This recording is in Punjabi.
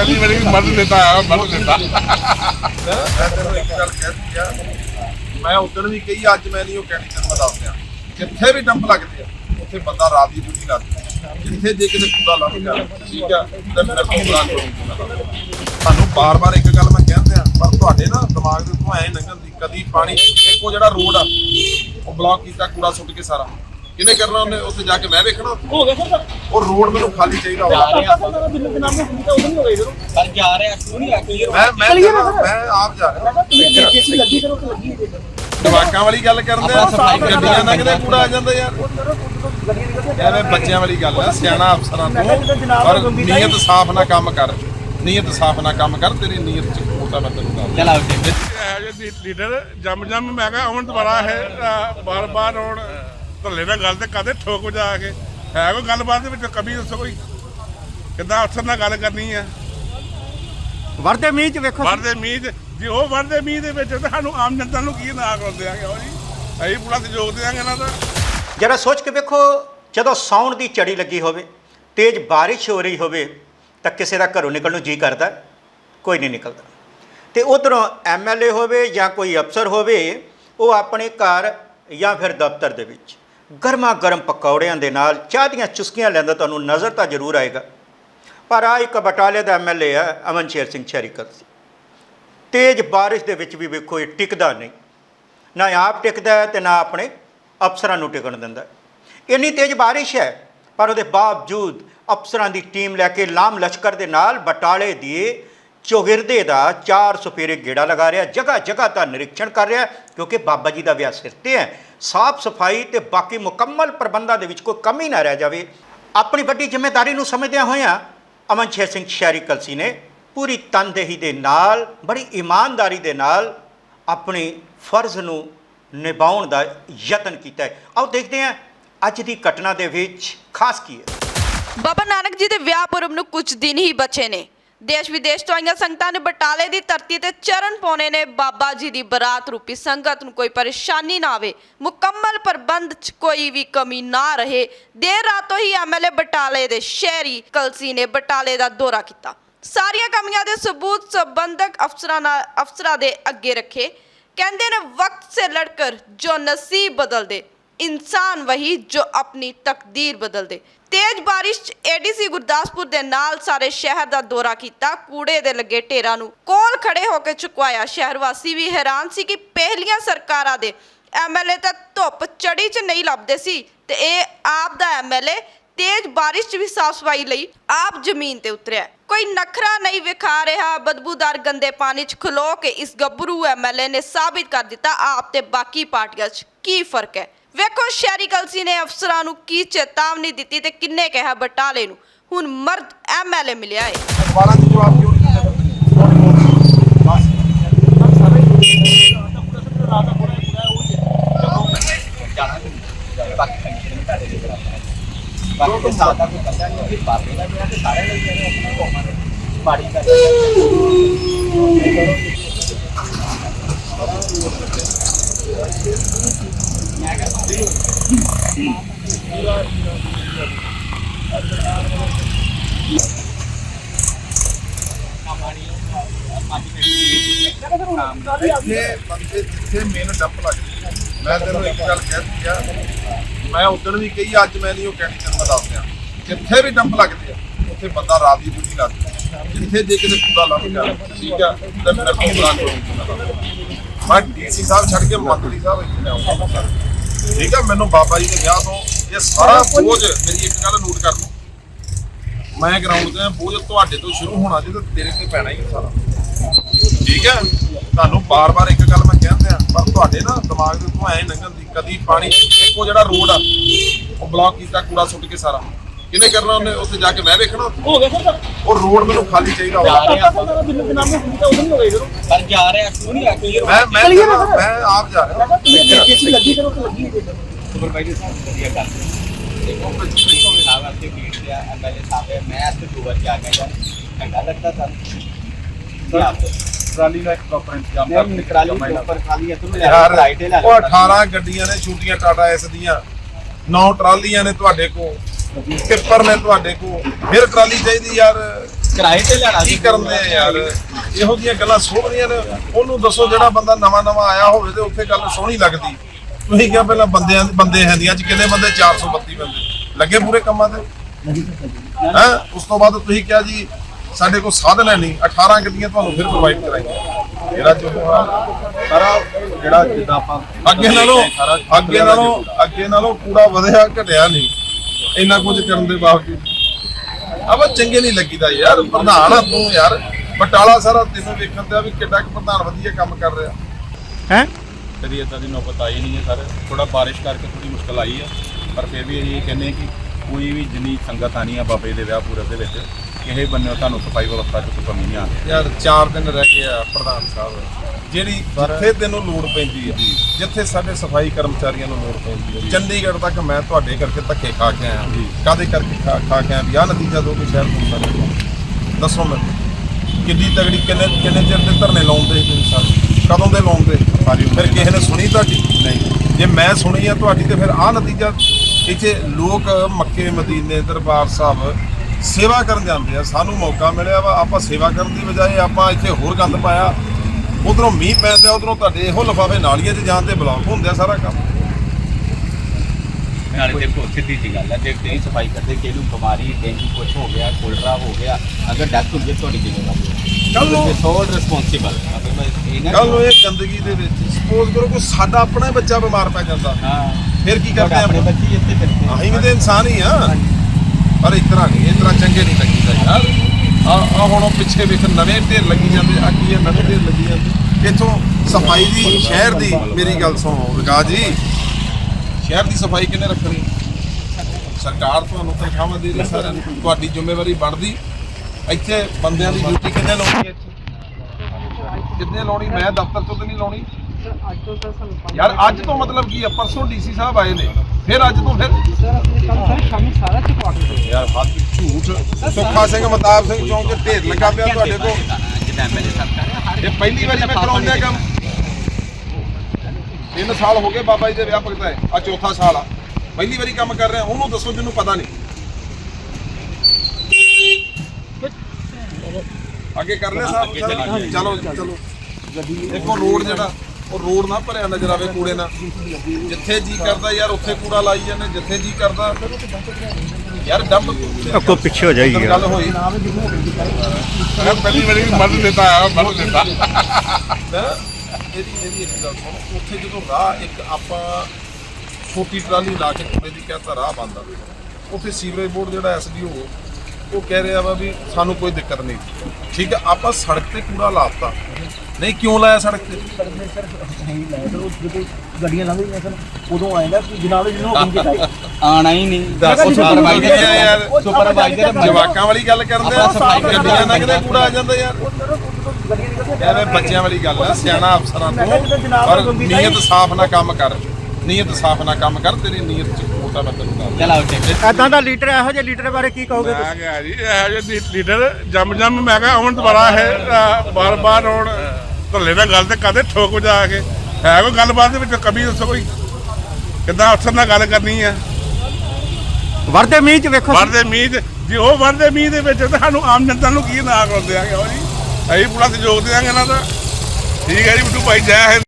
ਪਹਿਲੀ ਵਾਰੀ ਮਰਨ ਦਿੱਤਾ ਆ ਮਰਨ ਦਿੱਤਾ। ਮੈਂ ਤੈਨੂੰ ਇੱਕ ਗੱਲ ਕਹਿ ਆ ਮੈਂ ਉਦੋਂ ਵੀ ਕਹੀ, ਅੱਜ ਮੈਂ ਨਹੀਂ ਉਹ ਕਹਿਣੀ ਤੈਨੂੰ ਮੈਂ ਜਿੱਥੇ ਵੀ ਡੰਪ ਲੱਗਦੇ ਆ, ਉੱਥੇ ਬੰਦਾ ਰਾਤ ਦੀ ਡਿਊਟੀ ਲਾਉਂਦਾ ਜਿੱਥੇ ਜੇ ਕਿਤੇ ਕੂੜਾ ਲੱਗ ਗਿਆ, ਠੀਕ ਆ, ਤੇ ਫਿਰ ਕੋਬਰਾ ਤੁਹਾਨੂੰ ਬਾਰ-ਬਾਰ ਇੱਕ ਗੱਲ ਮੈਂ ਕਹਿੰਦਾ ਪਰ ਤੁਹਾਡੇ ਨਾ ਦਿਮਾਗ ਦੇ ਉੱਤੋਂ ਐ ਲੰਘਣ ਦੀ ਕਦੀ ਪਾਣੀ, ਇੱਕੋ ਜਿਹੜਾ ਰੋਡ ਆ, ਉਹ ਬਲੌਕ ਕੀਤਾ, ਕੂੜਾ ਸੁੱਟ ਕੇ ਸਾਰਾ। ਕਿਹਨੇ ਕਰਨਾ ਉਹਨੇ? ਉੱਥੇ ਜਾ ਕੇ ਮੈਂ ਵੇਖਣਾ। ਹੋ ਗਿਆ ਸਰ ਉਹ ਰੋਡ ਮੈਨੂੰ ਖਾਲੀ ਚਾਹੀਦਾ ਜਾ ਵਾ ਰਿਹਾ ਸਰ ਜਿੰਨੇ ਦਿਨਾਂ ਨੂੰ ਹੁੰਦੀ ਤਾਂ ਉਦੋਂ ਨਹੀਂ ਹੋ ਗਈ ਜਦੋਂ। ਪਰ ਜਾ ਰਿਹਾ ਕਿਉਂ ਨਹੀਂ ਆ ਕਲੀਅਰ ਮੈਂ ਮੈਂ ਨਾ ਮੈਂ ਆਪ ਜਾ ਰਿਹਾ। ਜੇਸੀ ਲੱਗੀ ਕਰੋ ਤੇ ਲੱਗੀ ਹੈ। ਜਵਾਕਾਂ ਵਾਲੀ ਗੱਲ ਕਰਦੇ ਆ। ਗੱਡੀਆਂ ਨਾਲ ਕਿਤੇ ਕੂੜਾ ਆ ਜਾਂਦਾ ਯਾਰ। ਐਵੇਂ ਬੱਚਿਆਂ ਵਾਲੀ ਗੱਲ ਆ ਸਿਆਣਾ ਅਫਸਰਾਂ ਤੋਂ। ਪਰ ਨੀਅਤ ਸਾਫ਼ ਨਾਲ ਕੰਮ ਕਰ। ਨੀਅਤ ਸਾਫ਼ ਨਾਲ ਕੰਮ ਕਰ ਤੇਰੀ ਨੀਅਤ ਚ ਖੋਟਾ ਮੈਂ ਤੈਨੂੰ ਦੱਸ ਚਲਾ ਜਿਹੇ ਲੀਡਰ ਜੰਮ ਜੰਮ ਮੈਂ ਕਿਹਾ ਅਮਨ ਦੁਬਾਰਾ ਹੈ ਬਾਰ ਬਾਰ ਹੁਣ ਧੱਲੇ ਨਾਲ ਗੱਲ ਤੇ ਕਦੇ ਠੋਕ ਵਜਾ ਕੇ? ਹੈ ਕੋਈ ਗੱਲਬਾਤ ਦੇ ਵਿੱਚ ਕਮੀ ਦੱਸੋ ਕੋਈ? ਕਿੱਦਾਂ ਅਫਸਰ ਨਾਲ ਗੱਲ ਕਰਨੀ ਹੈ ਵਰਦੇ ਮੀਂਹ ਚ ਵੇਖੋ ਵਰਦੇ ਮੀਂਹ 'ਚ ਜੇ ਉਹ ਵਰਦੇ ਮੀਂਹ ਦੇ ਵਿੱਚ ਤਾਂ ਸਾਨੂੰ ਆਮ ਜਨਤਾ ਨੂੰ ਕੀ ਨਾ ਕਰ ਦਿਆਂਗੇ ਉਹ ਜੀ ਅਸੀਂ ਪੂਰਾ ਸਹਿਯੋਗ ਦਿਆਂਗੇ ਇਹਨਾਂ ਦਾ। ਜਰਾ ਸੋਚ ਕੇ ਵੇਖੋ ਜਦੋਂ ਸੌਣ ਦੀ ਚੜੀ ਲੱਗੀ ਹੋਵੇ ਤੇਜ਼ ਬਾਰਿਸ਼ ਹੋ ਰਹੀ ਹੋਵੇ ਤਾਂ ਕਿਸੇ ਦਾ ਘਰੋਂ ਨਿਕਲਣ ਨੂੰ ਜੀ ਕਰਦਾ ਕੋਈ ਨਹੀਂ ਨਿਕਲਦਾ। ਤੇ ਉਧਰੋਂ ਐਮਐਲਏ ਹੋਵੇ ਜਾਂ ਕੋਈ ਅਫਸਰ ਹੋਵੇ ਉਹ ਆਪਣੇ ਘਰ ਜਾਂ ਫਿਰ ਦਫ਼ਤਰ ਦੇ ਵਿੱਚ। ਗਰਮਾ ਗਰਮ ਪਕੌੜਿਆਂ ਦੇ ਨਾਲ ਚਾਹ ਦੀਆਂ ਚੁਸਕੀਆਂ ਲੈਂਦਾ ਤੁਹਾਨੂੰ ਨਜ਼ਰ ਤਾਂ ਜ਼ਰੂਰ ਆਏਗਾ। ਪਰ ਆ ਇੱਕ ਬਟਾਲੇ ਦਾ ਐਮਐਲਏ ਹੈ ਅਮਨ ਸ਼ੇਰ ਸਿੰਘ ਸ਼ੈਰੀਕਰ ਸੀ। ਤੇਜ਼ ਬਾਰਿਸ਼ ਦੇ ਵਿੱਚ ਵੀ ਵੇਖੋ ਇਹ ਟਿਕਦਾ ਨਹੀਂ। ਨਾ ਆਪ ਟਿਕਦਾ ਹੈ ਤੇ ਨਾ ਆਪਣੇ ਅਫਸਰਾਂ ਨੂੰ ਟਿਕਣ ਦਿੰਦਾ ਇੰਨੀ ਤੇਜ਼ ਬਾਰਿਸ਼ ਹੈ, ਪਰ ਉਹਦੇ ਬਾਵਜੂਦ ਅਫਸਰਾਂ ਦੀ ਟੀਮ ਲੈ ਕੇ ਲਾਮ ਲਸ਼ਕਰ ਦੇ ਨਾਲ ਬਟਾਲੇ ਦੀ ਚੌਗਿਰਦੇ ਦਾ ਚਾਰ ਸੁਪੇਰੇ ਗੇੜਾ ਲਗਾ ਰਿਹਾ ਜਗ੍ਹਾ ਜਗ੍ਹਾ ਦਾ ਨਿਰੀਖਣ ਕਰ ਰਿਹਾ, ਕਿਉਂਕਿ ਬਾਬਾ ਜੀ ਦਾ ਵਿਆਹ ਸਿਰ ਤੇ ਹੈ। ਸਾਫ਼ ਸਫ਼ਾਈ ਤੇ ਬਾਕੀ ਮੁਕੰਮਲ ਪ੍ਰਬੰਧਾਂ ਦੇ ਵਿੱਚ ਕੋਈ ਕਮੀ ਨਾ ਰਹਿ ਜਾਵੇ। ਆਪਣੀ ਵੱਡੀ ਜ਼ਿੰਮੇਵਾਰੀ ਨੂੰ ਸਮਝਦਿਆਂ ਹੋਇਆਂ ਅਮਨ ਸ਼ੇਰ ਸਿੰਘ ਸ਼ਹਿਰੀ ਕਲਸੀ ਨੇ ਪੂਰੀ ਤਨਦੇਹੀ ਦੇ ਨਾਲ, ਬੜੀ ਇਮਾਨਦਾਰੀ ਦੇ ਨਾਲ ਆਪਣੇ ਫਰਜ਼ ਨੂੰ ਨਿਭਾਉਣ ਦਾ ਯਤਨ ਕੀਤਾ ਹੈ। ਆਓ ਦੇਖਦੇ ਹਾਂ ਅੱਜ ਦੀ ਘਟਨਾ ਦੇ ਵਿੱਚ ਖਾਸ ਕੀ ਹੈ। ਬਾਬਾ ਨਾਨਕ ਜੀ ਦੇ ਵਿਆਹ ਪੁਰਬ ਨੂੰ ਕੁਝ ਦਿਨ ਹੀ ਬਚੇ ਨੇ। ਦੇਸ਼ ਵਿਦੇਸ਼ ਤੋਂ ਆਈਆਂ ਸੰਗਤਾਂ ਨੇ ਬਟਾਲੇ ਦੀ ਧਰਤੀ ਤੇ ਚਰਨ ਪਾਉਣੇ ਨੇ। ਬਾਬਾ ਜੀ ਦੀ ਬਰਾਤ ਰੂਪੀ ਸੰਗਤ ਨੂੰ ਕੋਈ ਪਰੇਸ਼ਾਨੀ ਨਾ ਆਵੇ। ਮੁਕੰਮਲ ਪ੍ਰਬੰਧ 'ਚ ਕੋਈ ਵੀ ਕਮੀ ਨਾ ਰਹੇ। ਦੇਰ ਰਾਤ ਤੋਂ ਹੀ ਐਮਐਲਏ ਬਟਾਲੇ ਦੇ ਸ਼ਹਿਰੀ ਕਲਸੀ ਨੇ ਬਟਾਲੇ ਦਾ ਦੌਰਾ ਕੀਤਾ। ਸਾਰੀਆਂ ਕਮੀਆਂ ਦੇ ਸਬੂਤ ਸੰਬੰਧਕ ਅਫਸਰਾਂ ਨਾਲ ਅਫਸਰਾਂ ਦੇ ਅੱਗੇ ਰੱਖੇ। ਕਹਿੰਦੇ ਨੇ, ਵਕਤ ਸੇ ਲੜਕਰ ਜੋ ਨਸੀਬ ਬਦਲ ਦੇ। ਇਨਸਾਨ ਵਹੀ ਜੋ ਆਪਣੀ ਤਕਦੀਰ ਬਦਲ ਦੇ। ਤੇਜ਼ ਬਾਰਿਸ਼ 'ਚ ਏਡੀਸੀ ਗੁਰਦਾਸਪੁਰ ਦੇ ਨਾਲ ਸਾਰੇ ਸ਼ਹਿਰ ਦਾ ਦੌਰਾ ਕੀਤਾ। ਕੂੜੇ ਦੇ ਲੱਗੇ ਢੇਰਾਂ ਨੂੰ ਕੋਲ ਖੜੇ ਹੋ ਕੇ ਚੁਕਵਾਇਆ। ਸ਼ਹਿਰ ਵਾਸੀ ਵੀ ਹੈਰਾਨ ਸੀ ਕਿ ਪਹਿਲੀਆਂ ਸਰਕਾਰਾਂ ਦੇ ਐਮਐਲਏ ਤਾਂ ਧੁੱਪ ਚੜੀ 'ਚ ਨਹੀਂ ਲੱਭਦੇ ਸੀ ਤੇ ਇਹ ਆਪ ਦਾ ਐਮਐਲਏ ਤੇਜ਼ ਬਾਰਿਸ਼ 'ਚ ਵੀ ਸਾਫ਼ ਸਫ਼ਾਈ ਲਈ ਆਪ ਜ਼ਮੀਨ ਤੇ ਉਤਰਿਆ। ਕੋਈ ਨਖਰਾ ਨਹੀਂ ਵਿਖਾ ਰਿਹਾ। ਬਦਬੂਦਾਰ ਗੰਦੇ ਪਾਣੀ 'ਚ ਖਲੋ ਕੇ ਇਸ ਗੱਭਰੂ ਐਮਐਲਏ ਨੇ ਸਾਬਿਤ ਕਰ ਦਿੱਤਾ। ਆਪ ਤੇ ਬਾਕੀ ਪਾਰਟੀਆਂ 'ਚ ਕੀ ਫ਼ਰਕ ਹੈ? ਵੇਖੋ ਸ਼ਹਿਰੀ ਕਲਸੀ ਨੇ ਅਫਸਰਾਂ ਨੂੰ ਕੀ ਚੇਤਾਵਨੀ ਦਿੱਤੀ ਤੇ ਕਿੰਨੇ ਕਿਹਾ ਬਟਾਲੇ ਨੂੰ। ਹੁਣ ਮਰਦ ਐਮਐਲਏ ਮਿਲਿਆ ਏ। ਅਖਬਾਰਾਂ 'ਚ ਜਵਾਬ ਕਿਉਂ ਨਹੀਂ ਦਿੰਦੇ ਬਸ। ਬਾਕੀ ਦਾ ਕੋਈ ਕੰਦਾ ਨਹੀਂ ਦਾ ਸਾਰੇ ਲਈ ਜਿਹੜੇ ਆਪਣੇ ਕੋਮਾਂ ਦੇ ਮਾੜੀ ਕਰ ਇੱਥੇ ਬੰਦੇ ਜਿੱਥੇ ਮੇਨ ਡੰਪ ਲੱਗਦੇ ਮੈਂ ਤੈਨੂੰ ਇੱਕ ਗੱਲ ਕਹਿ ਦਿੱਤੀ ਆ। ਮੈਂ ਉਦੋਂ ਵੀ ਕਹੀ, ਅੱਜ ਮੈਂ ਨਹੀਂ ਉਹ ਕਹਿਣੀ ਤੈਨੂੰ ਮੈਂ ਦੱਸ ਦਿਆਂ। ਜਿੱਥੇ ਵੀ ਡੰਪ ਲੱਗਦੇ ਆ, ਉੱਥੇ ਬੰਦਾ ਰਾਤ ਦੀ ਡਿਊਟੀ ਲੱਗਦਾ ਜਿੱਥੇ ਜੇ ਕਿਤੇ ਕੂੜਾ ਲੱਗ ਗਿਆ, ਠੀਕ ਆ, ਤੇ ਫਿਰ ਕੋਬਰਾ ਕਰੂੰਗਾ ਮੈਂ ਡੀਸੀ ਸਾਹਿਬ ਛੱਡ ਕੇ ਮੰਤਰੀ ਸਾਹਿਬ ਇੱਥੇ ਆਉਂਦਾ। ਠੀਕ ਆ ਮੈਨੂੰ ਬਾਬਾ ਜੀ ਦੇ ਵਿਆਹ ਤੋਂ ਇਹ ਸਾਰਾ ਬੋਝ ਮੇਰੀ ਇੱਕ ਗੱਲ ਨੋਟ ਕਰ ਲਓ। ਮੈਂ ਗਰਾਊਂਡ ਤੇ ਆ, ਬੋਝ ਤੁਹਾਡੇ ਤੋਂ ਸ਼ੁਰੂ ਹੋਣਾ ਜੀ ਤੇ ਤੇਰੇ ਤੇ ਪੈਣਾ ਹੀ ਆ ਸਾਰਾ। ਠੀਕ ਹੈ ਤੁਹਾਨੂੰ ਬਾਰ-ਬਾਰ ਇੱਕ ਗੱਲ ਮੈਂ ਕਹਿੰਦਾ ਪਰ ਤੁਹਾਡੇ ਨਾ ਦਿਮਾਗ ਦੇ ਉੱਤੋਂ ਐ ਲੰਘਣ ਦੀ ਕਦੀ ਪਾਣੀ ਇੱਕੋ ਜਿਹੜਾ ਰੋਡ ਆ ਉਹ ਬਲੌਕ ਕੀਤਾ ਕੂੜਾ ਸੁੱਟ ਕੇ ਸਾਰਾ। ਕਿਹਨੇ ਕਰਨਾ ਉਹਨੇ? ਉੱਥੇ ਜਾ ਕੇ ਮੈਂ ਵੇਖਣਾ। ਹੋ ਗਿਆ ਸਰ ਉਹ ਰੋਡ ਮੈਨੂੰ ਖਾਲੀ ਚਾਹੀਦਾ ਜਾ ਰਿਹਾ ਸਰ ਜਿੰਨੇ ਦਿਨਾਂ ਨੂੰ ਹੁੰਦੀ ਤਾਂ ਉਦੋਂ ਨਹੀਂ ਹੋ ਗਈ ਜਦੋਂ ਪਰ ਜਾ ਰਿਹਾ ਕਿਉਂ ਨਹੀਂ ਆ ਕਲੀਅਰ ਮੈਂ ਮੈਂ ਚਲੀਏ ਨਾ। ਮੈਂ ਆਪ ਜਾ ਰਿਹਾ। ਜੇਸੀ ਲੱਗੀ ਕਰੋ ਤੇ ਲੱਗੀ ਹੈ। ਸੁਪਰਵਾਈਜ਼ਰ ਸਾਹਿਬ ਵਧੀਆ ਕਰ ਦੇਖੋ ਬੀਟ ਦਿਆ ਐਮਐਲਏ ਸਾਹਿਬ ਹੈ ਮੈਂ ਅੱਜ ਦੋ ਵਾਰ ਆ ਗਿਆ ਯਾਰ ਚੰਗਾ ਲੱਗਦਾ ਸਰ ਜੀ ਆਪ। ਟਰਾਲੀ ਦਾ ਇੱਕ ਪ੍ਰੋਪਰ ਇੰਤਜ਼ਾਮ ਨਹੀਂ ਨਿਕਰਾਲੀ ਦੇ ਉੱਪਰ ਖਾਲੀ ਹੈ ਤੁਮ ਯਾਰ ਰਾਈਟ ਲੈ ਉਹ 18 ਗੱਡੀਆਂ ਨੇ ਛੋਟੀਆਂ ਟਾਟਾ ਐਸ ਦੀਆਂ। 9 ਟਰਾਲੀਆਂ ਨੇ ਤੁਹਾਡੇ ਕੋਲ। ਟਿੱਪਰ ਨੇ ਤੁਹਾਡੇ ਕੋਲ। ਫਿਰ ਟਰਾਲੀ ਚਾਹੀਦੀ ਯਾਰ। ਕਿਰਾਏ ਤੇ ਲੈਣਾ ਕੀ ਕਰਦੇ ਆ ਯਾਰ? ਇਹੋ ਜਿਹੀਆਂ ਗੱਲਾਂ ਸੋਹਣੀਆਂ ਨੇ। ਉਹਨੂੰ ਦੱਸੋ ਜਿਹੜਾ ਬੰਦਾ ਨਵਾਂ ਨਵਾਂ ਆਇਆ ਹੋਵੇ ਤੇ ਉੱਥੇ ਗੱਲ ਸੋਹਣੀ ਲੱਗਦੀ। ਤੁਸੀਂ ਕਿਹਾ ਪਹਿਲਾਂ ਬੰਦਿਆਂ ਬੰਦੇ ਹੈਂਦੀਆਂ ਚ ਕਿੰਨੇ ਬੰਦੇ? 432 ਬੰਦੇ। ਲੱਗੇ ਪੂਰੇ ਕੰਮਾਂ ਤੇ? ਹੈ? ਉਸ ਤੋਂ ਬਾਅਦ ਤੁਸੀਂ ਕਿਹਾ ਜੀ ਸਾਡੇ ਕੋਲ ਸਾਧਨ ਹੈ ਨਹੀਂ। 18 ਗੱਡੀਆਂ ਤੁਹਾਨੂੰ ਫਿਰ ਪ੍ਰੋਵਾਈਡ ਕਰਾਈਆਂ ਜਿਹੜਾ ਜੋ ਸਾਰਾ ਜਿਹੜਾ ਜਿੱਦਾਂ ਆਪਾਂ ਅੱਗੇ ਨਾਲੋਂ ਅੱਗੇ ਨਾਲੋਂ ਅੱਗੇ ਨਾਲੋਂ ਕੂੜਾ ਵਧਿਆ ਘਟਿਆ ਨਹੀਂ। ਇੰਨਾ ਕੁਝ ਕਰਨ ਦੇ ਬਾਵਜੂਦ। ਅਬਾ ਚੰਗੇ ਨਹੀਂ ਲੱਗੀਦਾ ਯਾਰ ਪ੍ਰਧਾਨ ਆ ਤੂੰ ਯਾਰ। ਬਟਾਲਾ ਸਾਰਾ ਤੈਨੂੰ ਵੇਖਣ ਤੇ ਆ ਵੀ ਕਿੱਡਾ ਕੁ ਪ੍ਰਧਾਨ ਵਧੀਆ ਕੰਮ ਕਰ ਰਿਹਾ। ਹੈ? ਕਦੀ ਇਦਾਂ ਦੀ ਨੌਬਤ ਆਈ ਨਹੀਂ ਹੈ ਸਰ। ਥੋੜਾ ਬਾਰਿਸ਼ ਕਰਕੇ ਥੋੜੀ ਮੁਸ਼ਕਲ ਆਈ ਹੈ ਪਰ ਫਿਰ ਵੀ ਅਸੀਂ ਇਹ ਕਹਿੰਦੇ ਹਾਂ ਕਿ ਕੋਈ ਵੀ ਜਿੰਨੀ ਸੰਗਤ ਆਣੀ ਆ ਬਾਬੇ ਦੇ ਵਿਆਹ ਪੂਰਬ ਦੇ ਵਿੱਚ ਕਿਸੇ ਬੰਨੇ ਤੁਹਾਨੂੰ ਸਫ਼ਾਈ ਵਿਵਸਥਾ 'ਚ ਕੋਈ ਕਮੀ ਨਹੀਂ ਆਉਂਦੀ। ਯਾਰ 4 ਦਿਨ ਰਹਿ ਗਏ ਆ ਪ੍ਰਧਾਨ ਸਾਹਿਬ। ਜਿਹੜੀ ਜਿੱਥੇ ਤੈਨੂੰ ਲੋੜ ਪੈਂਦੀ ਹੈ ਜਿੱਥੇ ਸਾਡੇ ਸਫ਼ਾਈ ਕਰਮਚਾਰੀਆਂ ਨੂੰ ਲੋੜ ਪੈਂਦੀ ਹੈ ਚੰਡੀਗੜ੍ਹ ਤੱਕ ਮੈਂ ਤੁਹਾਡੇ ਕਰਕੇ ਧੱਕੇ ਖਾ ਕੇ ਆਇਆ। ਕਾਦੇ ਕਰਕੇ ਖਾ ਖਾ ਕੇ ਆਇਆ ਵੀ ਆਹ ਨਤੀਜਾ ਦੋ ਕਿ ਸ਼ਹਿਰ ਤੋਂ ਸਾਡੇ ਦੱਸੋ ਮੈਨੂੰ ਕਿੰਨੀ ਤਗੜੀ ਕਿੰਨੇ ਕਿੰਨੇ ਚਿਰ ਦੇ ਧਰਨੇ ਲਾਉਂਦੇ ਤੁਸੀਂ ਸਾਰੇ? ਕਦੋਂ ਦੇ ਲਾਉਂਦੇ ਫਿਰ ਕਿਸੇ ਨੇ ਸੁਣੀ ਤੁਹਾਡੀ? ਨਹੀਂ। ਜੇ ਮੈਂ ਸੁਣੀ ਆ ਤੁਹਾਡੀ ਤੇ ਫਿਰ ਆਹ ਨਤੀਜਾ ਇੱਥੇ ਲੋਕ ਮੱਕੇ ਮਦੀਨੇ ਦਰਬਾਰ ਸਾਹਿਬ ਸੇਵਾ ਕਰਨ ਜਾਂਦੇ ਆ। ਸਾਨੂੰ ਮੌਕਾ ਮਿਲਿਆ ਵਾ ਆਪਾਂ ਸੇਵਾ ਕਰਨ ਦੀ ਬਜਾਏ ਆਪਾਂ ਇੱਥੇ ਹੋਰ ਗੰਦ ਪਾਇਆ। ਉਧਰੋਂ ਮੀਂਹ ਪੈਂਦਾ ਉਧਰੋਂ ਤੁਹਾਡੇ ਇਹੋ ਲਫਾਫੇ ਨਾਲੀਆਂ 'ਚ ਜਾਣ ਤੇ ਬਲੌਕ ਹੁੰਦੇ ਸਾਰਾ ਕੰਮ। ਨਾਲੇ ਦੇਖੋ ਸਿੱਧੀ ਜੀ ਗੱਲ ਹੈ ਜੇ ਨਹੀਂ ਸਫ਼ਾਈ ਕਰਦੇ ਕਿ ਨੂੰ ਬਿਮਾਰੀ ਡੇਂਗੂ ਕੁਛ ਹੋ ਗਿਆ ਕੋਲਰਾ ਹੋ ਗਿਆ ਅਗਰ ਡੈਥ ਹੈ ਤੁਹਾਡੀ ਜ਼ਿੰਮੇਵਾਰੀ ਹੈ ਕੱਲ ਨੂੰ ਸੋਲ ਰਿਸਪੌਂਸਿਬਲ ਕੱਲ ਨੂੰ ਇਹ ਗੰਦਗੀ ਦੇ ਵਿੱਚ ਸਪੋਜ਼ ਕਰੋ ਕੋਈ ਸਾਡਾ ਆਪਣਾ ਬੱਚਾ ਬਿਮਾਰ ਪੈ ਜਾਂਦਾ। ਹਾਂ। ਫਿਰ ਕੀ ਕਰਦੇ ਆਪਣੇ ਆਪਾਂ ਬੱਚੇ ਇੱਥੇ ਫਿਰਦੇ। ਅਸੀਂ ਵੀ ਤੇ ਇਨਸਾਨ ਹੀ ਆ। ਪਰ ਇਸ ਤਰ੍ਹਾਂ ਨਹੀਂ ਇਸ ਤਰ੍ਹਾਂ ਚੰਗੇ ਨਹੀਂ ਲੱਗੀਦਾ ਯਾਰ। ਆ ਆ ਹੁਣ ਉਹ ਪਿੱਛੇ ਵੇਖ ਨਵੇਂ ਢੇਰ ਲੱਗੀ ਜਾਂਦੇ ਆ ਕੀ ਇਹ ਨਵੇਂ ਢੇਰ ਲੱਗੀ ਜਾਂਦੇ। ਇੱਥੋਂ ਸਫ਼ਾਈ ਦੀ ਸ਼ਹਿਰ ਦੀ ਮੇਰੀ ਗੱਲ ਸੁਣੋ ਵਿਕਾਸ ਜੀ। ਸ਼ਹਿਰ ਦੀ ਸਫ਼ਾਈ ਕਿੰਨੇ ਰੱਖਣੀ? ਸਰਕਾਰ ਤੁਹਾਨੂੰ ਤਨਖਾਹਾਂ ਦੇ ਰਹੀ ਸਾਰਿਆਂ ਨੂੰ ਤੁਹਾਡੀ ਜ਼ਿੰਮੇਵਾਰੀ ਬਣਦੀ। ਇੱਥੇ ਬੰਦਿਆਂ ਦੀ ਡਿਊਟੀ ਕਿੰਨੇ ਲਾਉਣੀ ਹੈ ਕਿੰਨੇ ਲਾਉਣੀ? ਮੈਂ ਦਫ਼ਤਰ ਤੋਂ ਤੇ ਨਹੀਂ ਲਾਉਣੀ। ਯਾਰ ਅੱਜ ਤੋਂ ਮਤਲਬ ਕੀ ਆ? ਪਰਸੋਂ ਡੀਸੀ ਸਾਹਿਬ ਆਏ ਨੇ ਫਿਰ ਅੱਜ ਤੋਂ ਫਿਰ ਯਾਰ ਹੱਥ ਝੂਠ। ਸੁੱਖਾ ਸਿੰਘ ਮਤਾਬ ਸਿੰਘ ਚੌਂਕ 'ਚ ਢੇਰ ਲੱਗਾ ਪਿਆ ਤੁਹਾਡੇ ਕੋਲ। ਜਿੱਦਾਂ ਐਮਐਲਏ ਸਾਹਿਬ ਕਰ ਰਹੇ ਆ, ਇਹ ਪਹਿਲੀ ਵਾਰੀ ਮੈਂ ਕਰਾਉਂਦਾ ਕੰਮ। ਤਿੰਨ ਸਾਲ ਹੋ ਗਏ ਬਾਬਾ ਜੀ ਦੇ ਵਿਆਹ ਭਗਤਾ ਹੈ ਆ ਚੌਥਾ ਸਾਲ ਆ। ਪਹਿਲੀ ਵਾਰੀ ਕੰਮ ਕਰ ਰਿਹਾ ਉਹਨੂੰ ਦੱਸੋ ਜਿਹਨੂੰ ਪਤਾ ਨਹੀਂ। ਅੱਗੇ ਕਰ ਲਿਆ ਸਾਹਿਬ। ਚਲੋ ਚਲੋ ਦੇਖੋ ਰੋਡ ਜਿਹੜਾ ਉਹ ਰੋਡ ਨਾ ਭਰਿਆ ਨਜ਼ਰ ਆਵੇ ਕੂੜੇ ਨਾਲ। ਜਿੱਥੇ ਜੀ ਕਰਦਾ ਯਾਰ ਉੱਥੇ ਕੂੜਾ ਲਾਈ ਜਾਂਦੇ ਜਿੱਥੇ ਜੀ ਕਰਦਾ। ਯਾਰ ਡੰਪ ਕੋ ਪਿੱਛੇ ਹੋ ਜਾਈਏ ਗੱਲ ਹੋਈ। ਮੈਂ ਪਹਿਲੀ ਵਾਰੀ ਮਦਦ ਦਿੱਤਾ ਆ ਮਦਦ ਦਿੱਤਾ। ਇਹਦੀ ਇਹਦੀ ਇੱਕ ਗੱਲ ਸੁਣ ਉੱਥੇ ਜਦੋਂ ਰਾਹ ਇੱਕ ਆਪਾਂ ਛੋਟੀ ਟਰਾਲੀ ਲਾ ਕੇ ਕੂੜੇ ਦੀ ਕਹਿੰਦਾ ਰਾਹ ਬੰਦਾ ਉੱਥੇ ਸੀਵਰੇਜ ਬੋਰਡ ਜਿਹੜਾ ਐਸਡੀਓ ਉਹ ਕਹਿ ਰਿਹਾ ਵਾ ਵੀ ਸਾਨੂੰ ਕੋਈ ਦਿੱਕਤ ਨਹੀਂ। ਠੀਕ ਹੈ ਆਪਾਂ ਸੜਕ ਤੇ ਕੂੜਾ ਲਾਤਾ ਨਹੀਂ ਕਿਉਂ ਲਾਇਆ ਸੜਕ? ਤੇ ਗੱਡੀਆਂ ਲੰਘ ਰਹੀਆਂ ਸਨ ਉਦੋਂ ਆਏਗਾ ਕਿ ਜਨਾਬ ਜੀ ਨੂੰ ਹੁਕਮ ਕੀਤਾ ਆਣਾ ਹੀ ਨਹੀਂ। ਦੱਸ ਸੁਪਰਵਾਈਜ਼ਰ ਸੁਪਰਵਾਈਜ਼ਰ ਯਾਰ ਸੁਪਰਵਾਈਜ਼ਰ ਜਵਾਕਾਂ ਵਾਲੀ ਗੱਲ ਕਰਦੇ ਆ ਸਫ਼ਾਈ ਗੱਡੀਆਂ ਨਾਲ ਕਿਤੇ ਕੂੜਾ ਆ ਜਾਂਦਾ ਯਾਰ। ਐਵੇਂ ਬੱਚਿਆਂ ਵਾਲੀ ਗੱਲ ਆ ਸਿਆਣਾ ਅਫਸਰਾਂ ਤੋਂ। ਪਰ ਨੀਅਤ ਸਾਫ਼ ਨਾਲ ਕੰਮ ਕਰ। ਨੀਅਤ ਸਾਫ਼ ਨਾਲ ਕੰਮ ਕਰ ਤੇਰੀ ਨੀਅਤ ਚ ਕੋਟਾ ਮੈਂ ਤੈਨੂੰ ਦੱਸ ਚਲਾਓ ਟਿਕਟ ਐਦਾਂ ਦਾ ਲੀਡਰ ਇਹੋ ਜਿਹੇ ਲੀਡਰ ਬਾਰੇ ਕੀ ਕਹੋਗੇ ਮੈਂ ਕਿਹਾ ਜੀ ਇਹੋ ਜਿਹੇ ਲੀਡਰ ਜੰਮ ਜੰਮ ਮੈਂ ਕਿਹਾ ਦੁਬਾਰਾ ਹੈ ਬਾਰ ਬਾਰ ਹੁਣ ਧੱਲੇ ਨਾਲ ਗੱਲ ਤੇ ਕਦੇ ਠੋਕ ਵਜਾ ਕੇ? ਹੈ ਕੋਈ ਗੱਲਬਾਤ ਦੇ ਵਿੱਚ ਕਮੀ ਦੱਸੋ ਕੋਈ? ਕਿੱਦਾਂ ਅਫਸਰ ਨਾਲ ਗੱਲ ਕਰਨੀ ਆ? ਵਰਦੇ ਮੀਂਹ ਚ ਵੇਖੋ ਵਰਦੇ ਮੀਂਹ 'ਚ ਜੇ ਉਹ ਵਰਦੇ ਮੀਂਹ ਦੇ ਵਿੱਚ ਤੁਹਾਨੂੰ ਆਮ ਜਨਤਾ ਨੂੰ ਕੀ ਨਾ ਕਰ ਦਿਆਂਗੇ ਉਹ ਜੀ ਅਸੀਂ ਪੂਰਾ ਸਹਿਯੋਗ ਦਿਆਂਗੇ ਇਹਨਾਂ ਦਾ। ਠੀਕ ਹੈ ਜੀ ਬਿੱਟੂ ਭਾਈ ਜੈ ਹਿੰਦ।